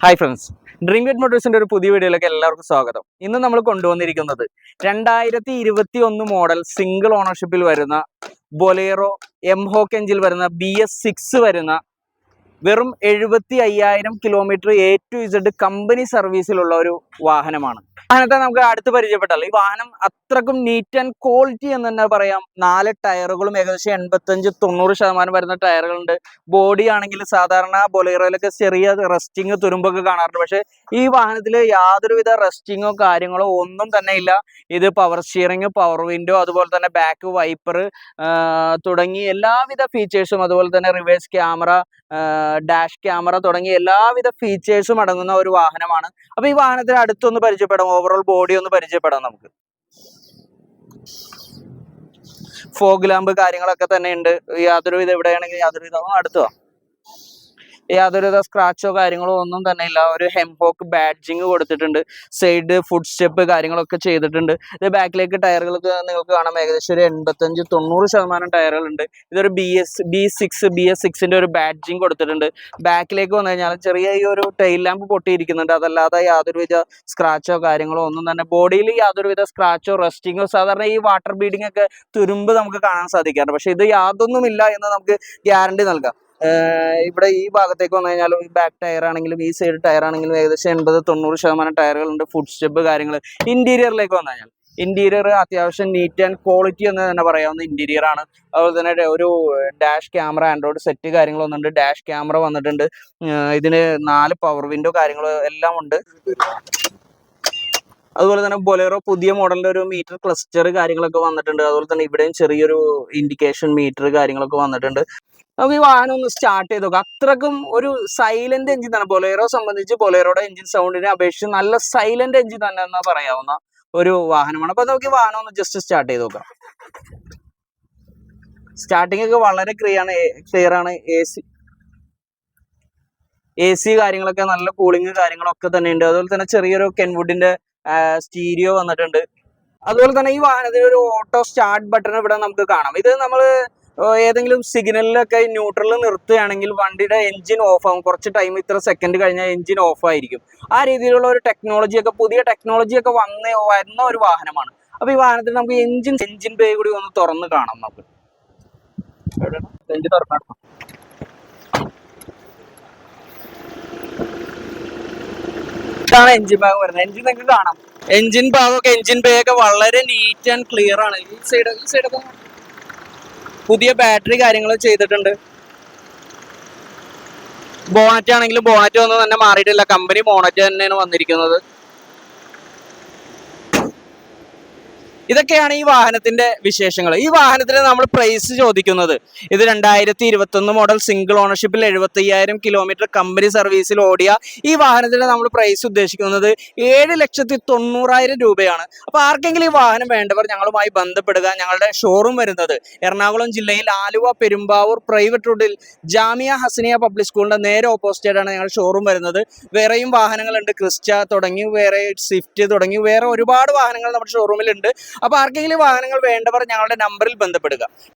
Hi friends dream gate മോട്ടോഴ്സിന്റെ ഒരു പുതിയ വീഡിയോയിലേക്ക് എല്ലാവർക്കും സ്വാഗതം. ഇന്ന് നമ്മൾ കൊണ്ടുവന്നിരിക്കുന്നത് രണ്ടായിരത്തി ഇരുപത്തി ഒന്ന് മോഡൽ സിംഗിൾ ഓണർഷിപ്പിൽ വരുന്ന ബൊലേറോ എം ഹോക്ക് എഞ്ചിൽ വരുന്ന ബി എസ് സിക്സ് വരുന്ന വെറും എഴുപത്തി അയ്യായിരം kilometre A to Z company സർവീസിലുള്ള ഒരു വാഹനമാണ്. വാഹനത്തെ നമുക്ക് അടുത്ത് പരിചയപ്പെട്ടല്ലോ ഈ വാഹനം അത്രക്കും നീറ്റ് ആൻഡ് ക്വാളിറ്റി എന്ന് തന്നെ പറയാം. നാല് ടയറുകളും ഏകദേശം എൺപത്തഞ്ച് തൊണ്ണൂറ് ശതമാനം വരുന്ന ടയറുകളുണ്ട് ബോഡി ആണെങ്കിൽ സാധാരണ ബൊലേറോയിലൊക്കെ ചെറിയ റെസ്റ്റിങ് തുരുമ്പൊക്കെ കാണാറുണ്ട്. പക്ഷേ ഈ വാഹനത്തിൽ യാതൊരുവിധ റെസ്റ്റിങ്ങോ കാര്യങ്ങളോ ഒന്നും തന്നെ ഇല്ല. ഇത് പവർ സ്റ്റിയറിംഗ് പവർ വിൻഡോ അതുപോലെ തന്നെ ബാക്ക് വൈപ്പർ തുടങ്ങി എല്ലാവിധ ഫീച്ചേഴ്സും അതുപോലെ തന്നെ റിവേഴ്സ് ക്യാമറ ഡാഷ് ക്യാമറ തുടങ്ങിയ എല്ലാവിധ ഫീച്ചേഴ്സും അടങ്ങുന്ന ഒരു വാഹനമാണ്. അപ്പൊ ഈ വാഹനത്തിന് അടുത്തൊന്ന് പരിചയപ്പെടാം. ഓവറോൾ ബോഡി ഒന്ന് പരിചയപ്പെടാം നമുക്ക്. ഫോഗ് ലാമ്പ് കാര്യങ്ങളൊക്കെ തന്നെ ഉണ്ട്. യാതൊരുവിധ എവിടെയാണെങ്കിൽ യാതൊരുവിധ. ആ, അടുത്ത് വാ. യാതൊരുവിധ സ്ക്രാച്ചോ കാര്യങ്ങളോ ഒന്നും തന്നെ ഇല്ല. ഒരു ഹെംഹോക്ക് ബാഡ്ജിങ് കൊടുത്തിട്ടുണ്ട്. സൈഡ് ഫുഡ് സ്റ്റെപ്പ് കാര്യങ്ങളൊക്കെ ചെയ്തിട്ടുണ്ട്. ഇത് ബാക്കിലേക്ക് ടയറുകൾക്ക് നിങ്ങൾക്ക് കാണാം. ഏകദേശം ഒരു എൺപത്തഞ്ച് തൊണ്ണൂറ് ശതമാനം ടയറുകളുണ്ട്. ഇതൊരു B S B six B S സിക്സിന്റെ ഒരു ബാഡ്ജിങ് കൊടുത്തിട്ടുണ്ട്. ബാക്കിലേക്ക് വന്നു കഴിഞ്ഞാൽ ചെറിയ ഈ ഒരു ടൈൽ ലാമ്പ് പൊട്ടിയിരിക്കുന്നുണ്ട്. അതല്ലാതെ യാതൊരുവിധ സ്ക്രാച്ചോ കാര്യങ്ങളോ ഒന്നും തന്നെ ബോഡിയിൽ യാതൊരുവിധ സ്ക്രാച്ചോ റെസ്റ്റിങ്ങോ സാധാരണ ഈ വാട്ടർ ബീഡിംഗ് ഒക്കെ തുരുമ്പ് നമുക്ക് കാണാൻ സാധിക്കാറുണ്ട്. പക്ഷെ ഇത് യാതൊന്നുമില്ല എന്ന് നമുക്ക് ഗ്യാരണ്ടി നൽകാം. ഇവിടെ ഈ ഭാഗത്തേക്ക് വന്നു കഴിഞ്ഞാൽ ഈ ബാക്ക് ടയർ ആണെങ്കിലും ഈ സൈഡ് ടയർ ആണെങ്കിലും ഏകദേശം എൺപത് തൊണ്ണൂറ് ശതമാനം ടയറുകളുണ്ട് ഫുഡ് സ്റ്റെപ്പ് കാര്യങ്ങൾ ഇന്റീരിയറിലേക്ക് വന്നു കഴിഞ്ഞാൽ ഇന്റീരിയർ അത്യാവശ്യം നീറ്റ് ആൻഡ് ക്വാളിറ്റി എന്ന് തന്നെ പറയാവുന്ന ഇന്റീരിയർ ആണ്. അതുപോലെ തന്നെ ഒരു ഡാഷ് ക്യാമറ ആൻഡ്രോയിഡ് സെറ്റ് കാര്യങ്ങൾ വന്നിട്ടുണ്ട്. ഡാഷ് ക്യാമറ വന്നിട്ടുണ്ട്. ഇതിന് നാല് പവർ വിൻഡോ കാര്യങ്ങളോ എല്ലാം ഉണ്ട് അതുപോലെ തന്നെ ബൊലേറോ പുതിയ മോഡലിന്റെ ഒരു മീറ്റർ ക്ലസ്റ്റർ കാര്യങ്ങളൊക്കെ വന്നിട്ടുണ്ട്. അതുപോലെ തന്നെ ഇവിടെയും ചെറിയൊരു ഇൻഡിക്കേഷൻ മീറ്റർ കാര്യങ്ങളൊക്കെ വന്നിട്ടുണ്ട്. നമുക്ക് ഈ വാഹനം ഒന്ന് സ്റ്റാർട്ട് ചെയ്ത് നോക്കാം. അത്രക്കും ഒരു സൈലന്റ് എഞ്ചിൻ തന്നെ ബൊലേറോ സംബന്ധിച്ച് ബൊലേറോയുടെ എഞ്ചിൻ സൗണ്ടിനെ അപേക്ഷിച്ച് നല്ല സൈലന്റ് എഞ്ചിൻ തന്നെ എന്നാ പറയാവുന്ന ഒരു വാഹനമാണ്. അപ്പൊ നമുക്ക് ഈ വാഹനം ഒന്ന് ജസ്റ്റ് സ്റ്റാർട്ട് ചെയ്ത് നോക്കാം. സ്റ്റാർട്ടിംഗ് ഒക്കെ വളരെ ക്ലിയർ ആണ്. ക്ലിയർ ആണ്. എ സി എ സി കാര്യങ്ങളൊക്കെ നല്ല കൂളിംഗ് കാര്യങ്ങളൊക്കെ തന്നെ ഉണ്ട് അതുപോലെ തന്നെ ചെറിയൊരു കെൻവുഡിന്റെ സ്റ്റീരിയോ വന്നിട്ടുണ്ട്. അതുപോലെ തന്നെ ഈ വാഹനത്തിന് ഒരു ഓട്ടോ സ്റ്റാർട്ട് ബട്ടൺ ഇവിടെ നമുക്ക് കാണാം. ഇത് നമ്മൾ ഏതെങ്കിലും സിഗ്നലിലൊക്കെ ന്യൂട്രലിൽ നിർത്തുകയാണെങ്കിൽ വണ്ടിയുടെ എഞ്ചിൻ ഓഫ് ആവും. കുറച്ച് ടൈം ഇത്ര സെക്കൻഡ് കഴിഞ്ഞാൽ എഞ്ചിൻ ഓഫ് ആയിരിക്കും. ആ രീതിയിലുള്ള ഒരു ടെക്നോളജിയൊക്കെ പുതിയ ടെക്നോളജിയൊക്കെ വന്ന് വരുന്ന ഒരു വാഹനമാണ്. അപ്പൊ ഈ വാഹനത്തിൽ നമുക്ക് എഞ്ചിൻ എഞ്ചിൻ പേ കൂടി ഒന്ന് തുറന്ന് കാണാം നമുക്ക്. എഞ്ചിൻ തുറക്കണം ഇതാണ് എഞ്ചിൻ ഭാഗം വരുന്നത്? എഞ്ചിൻ നിങ്ങൾക്ക് കാണാം. എഞ്ചിൻ ഭാഗമൊക്കെ എഞ്ചിൻ ബേ ഒക്കെ വളരെ നീറ്റ് ആൻഡ് ക്ലിയർ ആണ്. ഈ സൈഡ് ഈ സൈഡൊക്കെ പുതിയ ബാറ്ററി കാര്യങ്ങൾ ചെയ്തിട്ടുണ്ട്. ബോണറ്റ് ആണെങ്കിലും ബോണറ്റ് ഒന്നും തന്നെ മാറിയിട്ടില്ല. കമ്പനി ബോണറ്റ് തന്നെയാണ് വന്നിരിക്കുന്നത്. ഇതൊക്കെയാണ് ഈ വാഹനത്തിന്റെ വിശേഷങ്ങൾ. ഈ വാഹനത്തിന് നമ്മൾ പ്രൈസ് ചോദിക്കുന്നത്. ഇത് രണ്ടായിരത്തി ഇരുപത്തി ഒന്ന് മോഡൽ സിംഗിൾ ഓണർഷിപ്പിൽ എഴുപത്തി അയ്യായിരം കിലോമീറ്റർ കമ്പനി സർവീസിൽ ഓടിയ ഈ വാഹനത്തിന് നമ്മൾ പ്രൈസ് ഉദ്ദേശിക്കുന്നത് ഏഴ് ലക്ഷത്തി തൊണ്ണൂറായിരം രൂപയാണ്. അപ്പോൾ ആർക്കെങ്കിലും ഈ വാഹനം വേണ്ടവർ ഞങ്ങളുമായി ബന്ധപ്പെടുക. ഞങ്ങളുടെ ഷോറൂം വരുന്നത് എറണാകുളം ജില്ലയിൽ ആലുവ പെരുമ്പാവൂർ പ്രൈവറ്റ് റോഡിൽ ജാമിയ ഹസനിയ പബ്ലിക് സ്കൂളിന്റെ നേരെ ഓപ്പോസിറ്റ് ആയിട്ടാണ് ഞങ്ങൾ ഷോറൂം വരുന്നത്. വേറെയും വാഹനങ്ങളുണ്ട്. ക്രിസ്റ്റ തുടങ്ങി വേറെ സ്വിഫ്റ്റ് തുടങ്ങി വേറെ ഒരുപാട് വാഹനങ്ങൾ നമ്മുടെ ഷോറൂമിലുണ്ട് അപ്പോൾ ആർക്കെങ്കിലും വാഹനങ്ങൾ വേണ്ടവർ ഞങ്ങളുടെ നമ്പറിൽ ബന്ധപ്പെടുക.